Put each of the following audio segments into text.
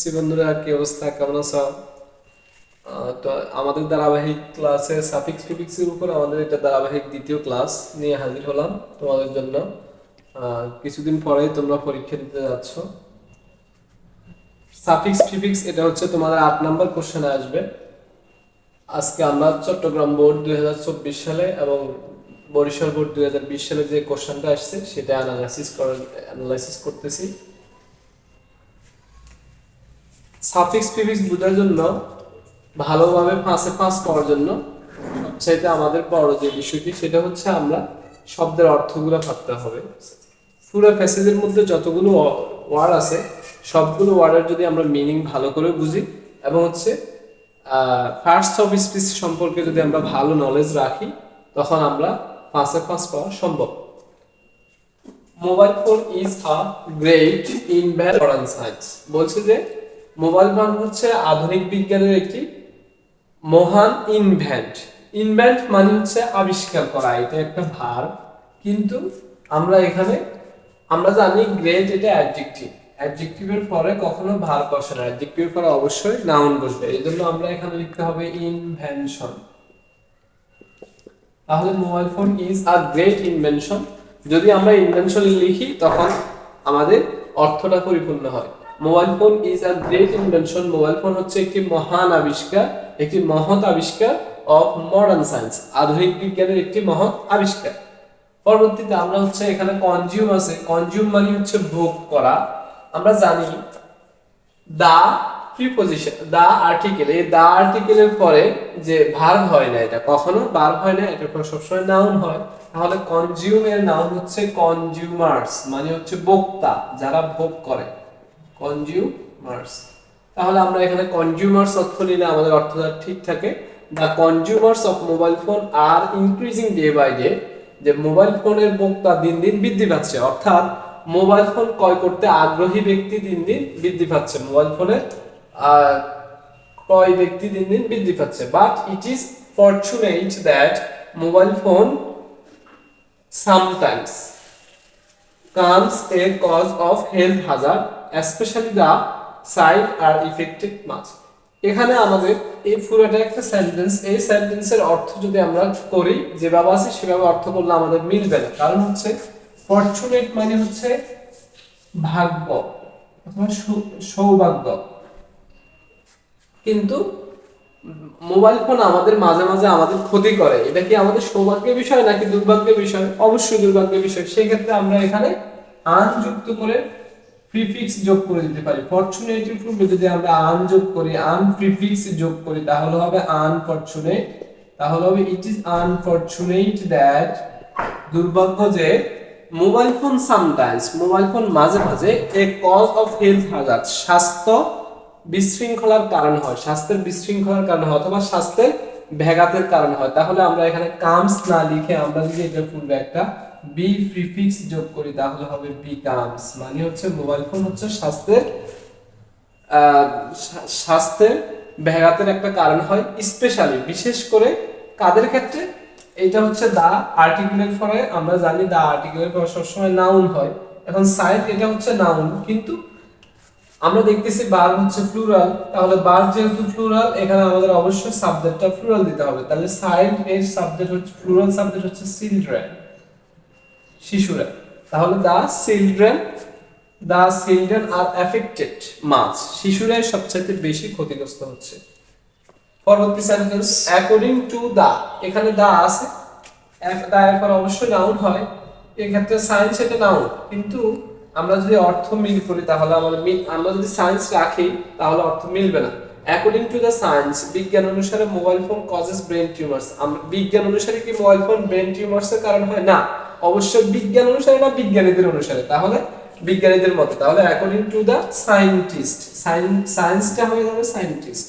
SSC বন্ধুরা, কি অবস্থা? কেমন আছো? তো আমাদের ধারাবাহিক ক্লাসে সাফিক্স ফিফিক্সের উপর আমাদের এটা ধারাবাহিক দ্বিতীয় ক্লাস নিয়ে হাজির হলাম তোমাদের জন্য। কিছুদিন পরে তোমরা পরীক্ষা দিতে যাচ্ছ। সাফিক্স ফিফিক্স, এটা হচ্ছে তোমাদের আট নাম্বার কোশ্চেনে আসবে। আজকে আমরা চট্টগ্রাম বোর্ড দুই হাজার চব্বিশ সালে এবং বরিশাল বোর্ড দুই হাজার বিশ সালে যে কোশ্চেনটা আসছে, সেটা অ্যানালাইসিস করে অ্যানালাইসিস করতেছি। সাফিক্স প্রিফিক্স বোঝার জন্য, ভালোভাবে পাঁচে পাঁচ পাওয়ার জন্য সবচাইতে আমাদের বড় যে বিষয়টি, সেটা হচ্ছে আমরা শব্দের অর্থগুলো ভাবতে হবে। পুরো প্যাসেজের মধ্যে যতগুলো ওয়ার্ড আছে, সবগুলো ওয়ার্ডের যদি আমরা মিনিং ভালো করে বুঝি এবং হচ্ছে ফার্স্ট অফ স্পিচ সম্পর্কে যদি আমরা ভালো নলেজ রাখি, তখন আমরা পাঁচে পাঁচ পাওয়া সম্ভব। Mobile phone is a great invent science বলছে যে মোবাইল ফোন হচ্ছে আধুনিক বিজ্ঞানের একটি মহান ইনভেন্ট ইনভেন্ট মানে হচ্ছে আবিষ্কার করা, এটা একটা ভার। কিন্তু আমরা এখানে, আমরা জানি গ্রেট এটা অ্যাডজেক্টিভ অ্যাডজেক্টিভের পরে কখনো ভার বসে না। অ্যাডজেক্টিভের পরে অবশ্যই নাউন বসবে। এই জন্য আমরা এখানে লিখতে হবে ইনভেনশন তাহলে mobile phone is a great invention যদি আমরা ইনভেনশন লিখি, তখন আমাদের অর্থটা পরিপূর্ণ হয়। Mobile phone is a great invention mobile phone হচ্ছে একটি মহান আবিষ্কার, একটি মহৎ আবিষ্কার অফ মডার্ন সায়েন্স আধুনিক বিজ্ঞানের একটি মহৎ আবিষ্কার। পরবর্তীতে আমরা হচ্ছে এখানে কনজিউম আছে। কনজিউম মানে হচ্ছে ভোগ করা। আমরা জানি দা প্রিপোজিশন দা আর্টিকেল এই দা আর্টিকেলের পরে যে ভার্ব হয় না এটা, কখনো ভার্ব হয় না, এটা সবসময় নাউন হয়। তাহলে কনজিউম এর নাউন হচ্ছে কনজিউমার্স মানে হচ্ছে ভোক্তা, যারা ভোগ করে। কনজিউমার্স তাহলে আমরা এখানে কনজিউমার্স অর্থ নিলে আমাদের অর্থটা ঠিক থাকে। The consumers of mobile phone are increasing day by day যে মোবাইল ফোনের ভোক্তা দিন দিন বৃদ্ধি পাচ্ছে। অর্থাৎ মোবাইল ফোন ক্রয় করতে আগ্রহী ব্যক্তি দিন দিন বৃদ্ধি পাচ্ছে। মোবাইল ফোনের ক্রয় ব্যক্তি দিন দিন বৃদ্ধি পাচ্ছে। But it is fortunate that mobile phone sometimes comes a cause of health hazard especially the side are affected much এখানে আমাদের এই পুরোটা একটা সেন্টেন্স এই সেন্টেন্সের অর্থ যদি আমরা করি যেভাবে আছে সেভাবে অর্থ করলে আমাদের মিলবে না। কারণ হচ্ছে ফরচুনেট মানে হচ্ছে ভাগ্য, অথবা সৌভাগ্য। কিন্তু মোবাইল ফোন আমাদের মাঝে মাঝে আমাদের ক্ষতি করে। এটা কি আমাদের সৌভাগ্যের বিষয় নাকি দুর্ভাগ্যের বিষয়? অবশ্যই দুর্ভাগ্যের বিষয়। সেই ক্ষেত্রে আমরা এখানে আন যুক্ত করে প্রিফিক্স যোগ করে দিতে পারি। ফরচুনেটের পূর্বে যদি আমরা আন যোগ করি, আন প্রিফিক্স যোগ করি, তাহলে হবে আনফরচুনেট তাহলে হবে ইট ইজ আনফরচুনেট দ্যাট দুর্ভাগ্য যে mobile phone sometimes mobile phone মাঝে মাঝে এ কজ অফ হেলথ হাজার, স্বাস্থ্য বিশৃঙ্খলার কারণ হয়। স্বাস্থ্যের বিশৃঙ্খলার কারণ হয় অথবা স্বাস্থ্যের ব্যাঘাতের কারণ হয়। তাহলে আমরা এখানে কামস না লিখে আমরা যদি এটা পূর্বে একটা বি প্রিফিক্স যোগ করি, তাহলে হবে বি কামস মানে হচ্ছে মোবাইল ফোন হচ্ছে স্বাস্থ্যের স্বাস্থ্যের ব্যাঘাতের একটা কারণ হয় স্পেশালি বিশেষ করে কাদের ক্ষেত্রে? এটা হচ্ছে দা আর্টিকেলের পরে, আমরা জানি দা আর্টিকেলের পরে সবসময় নাউন হয়। এখন সাইড এটা হচ্ছে নাউন কিন্তু আমরা দেখতেছি বার হচ্ছে প্লুরাল তাহলে বার যেহেতু প্লুরাল এখানে আমাদের অবশ্যই সাবজেক্টটা প্লুরাল দিতে হবে। তাহলে সাইড এর সাবজেক্ট হচ্ছে প্লুরাল সাবজেক্ট হচ্ছে চিলড্রেন শিশুরা। তাহলে the children the children are affected much শিশুরাই সবচাইতে বেশি ক্ষতিগ্রস্ত হচ্ছে। পরবর্তী সেন্টেন্স অ্যাকর্ডিং টু দা এখানে দা আছে। দা এরপর অবশ্যই নাউন হয়। এক্ষেত্রে সায়েন্স এটা নাউন কিন্তু আমরা যদি অর্থ মিল করি তাহলে আমাদের মিল- আমরা যদি সায়েন্স রাখি তাহলে অর্থ মিলবে না। অ্যাকর্ডিং টু দ্য সায়েন্স বিজ্ঞান অনুসারে mobile phone causes brain tumours আমরা বিজ্ঞান অনুসারে কি মোবাইল ফোন ব্রেন টিউমার্স এর কারণ হয়? না। অবশ্যই বিজ্ঞান অনুসারে না, বিজ্ঞানীদের অনুসারে। তাহলে বিজ্ঞানীদের মতে, তাহলে অ্যাকর্ডিং টু দ্য সায়েন্টিস্ট সায়েন্সটা হয়ে যাবে scientist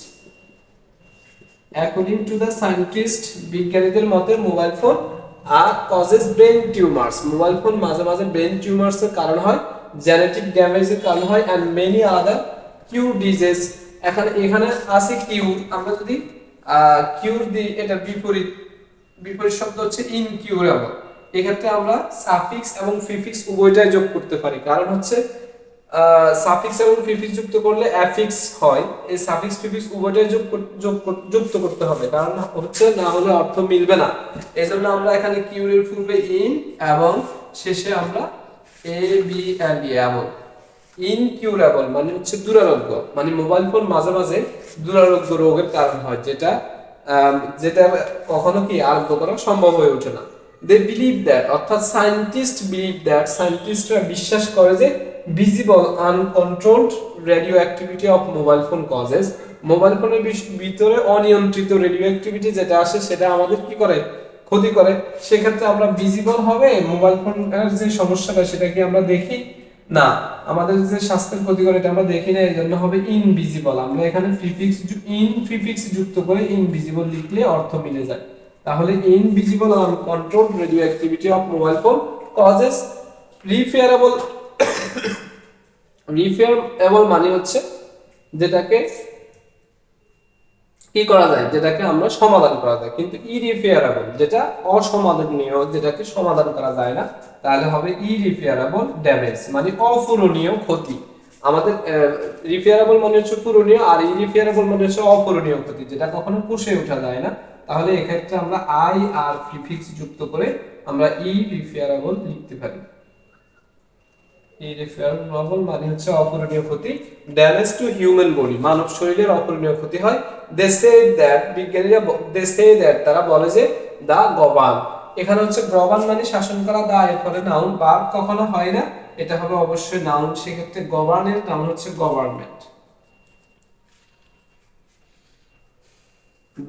according to the scientist বিজ্ঞানীদের মতে mobile phone are causes brain tumours mobile phone মাঝে মাঝে ব্রেন টিউমার্স এর কারণ হয় জেনেটিক ড্যামেজের কারণ হয় অ্যান্ড মেনি আদার কিউ ডিজিজ এখানে এখানে আছে কিউ আমরা যদি কিউর দিই, এটা বিপরীত বিপরীত শব্দ হচ্ছে ইনকিউরেবল এক্ষেত্রে আমরা সাফিক্স এবং ফিফিক্স উভয়টাই যোগ করতে পারি। কারণ হচ্ছে সাফিক্স এবং প্রিফিক্স যুক্ত করলে অ্যাফিক্স হয়। এই সাফিক্স প্রিফিক্স উভয়টাই যোগ যোগ যুক্ত করতে হবে। কারণ হচ্ছে, না হলে অর্থ মিলবে না। এই জন্য আমরা এখানে কিউরের পূর্বে ইন এবং শেষে আমরা এ বি এল এমন। ইনকিউরেবল মানে হচ্ছে দুরারোগ্য। মানে মোবাইল ফোন মাঝে মাঝে দুরারোগ্য রোগের কারণ হয়, যেটা যেটা কখনো কি আরোগ্য করা সম্ভব হয়ে ওঠে না। দে বিলিভ দ্যাট অর্থাৎ সায়েন্টিস্ট বিলিভ দ্যাট সায়েন্টিস্টরা বিশ্বাস করে যে visible uncontrolled radio activity of mobile phone causes mobile ফোনের ভিতরে অনিয়ন্ত্রিত রেডিও অ্যাক্টিভিটি যেটা আসে, সেটা আমাদের কি করে? ক্ষতি করে। সেক্ষেত্রে আমরা ভিজিবল হবে মোবাইল ফোনের যে সমস্যাটা, সেটা কি আমরা দেখি? না। আমাদের যে স্বাস্থ্যের ক্ষতি করে, এটা আমরা দেখি না এই জন্য হবে ইনভিজিবল আমরা এখানে প্রিফিক্স ইন প্রিফিক্স যুক্ত করে ইনভিজিবল লিখলে অর্থ মিলে যায়। তাহলে invisible on control radio activity of mobile phone causes repairable repairable মানে হচ্ছে যেটাকে কি করা যায়? যেটাকে আমরা সমাধান করা যায়। কিন্তু ইরিফেয়ারেবল যেটা অসমাধানীয় যেটাকে সমাধান করা যায় না, তাহলে হবে ইরিফেয়ারেবল ড্যামেজ মানে অপূরণীয় ক্ষতি। আমাদের রিফেয়ারেবল মানে হচ্ছে পূরণীয় আর ইরিফেয়ারেবল মানে হচ্ছে অপূরণীয় ক্ষতি, যেটা কখনো পুষে ওঠা যায় না। তাহলে এক্ষেত্রে আমরা আই আর প্রিফিক্স যুক্ত করে আমরা ই রিফেয়ারেবল লিখতে পারি। ইরিফেয়ারেবল মানে হচ্ছে অপূরণীয় ক্ষতি। ড্যামেজ টু হিউম্যান বডি মানব শরীরের অপূরণীয় ক্ষতি হয়। দে সে দ্যাট বিজ্ঞানীরা দে সে দ্যাট তারা বলে যে দা গবান এখানে হচ্ছে গবান মানে শাসন করা দা, এর ফলে নাউন বাদ কখনো হয় না। এটা হবে অবশ্যই নাউন সেক্ষেত্রে গভর্নের নাউন হচ্ছে government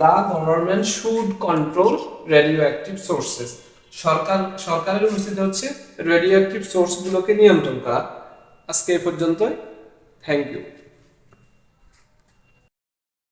the government should control radio active sources সরকার, সরকারের উচিত হচ্ছে রেডিও অ্যাক্টিভ সোর্সগুলোকে নিয়ন্ত্রণ করা। আজকে এই পর্যন্তই। Thank you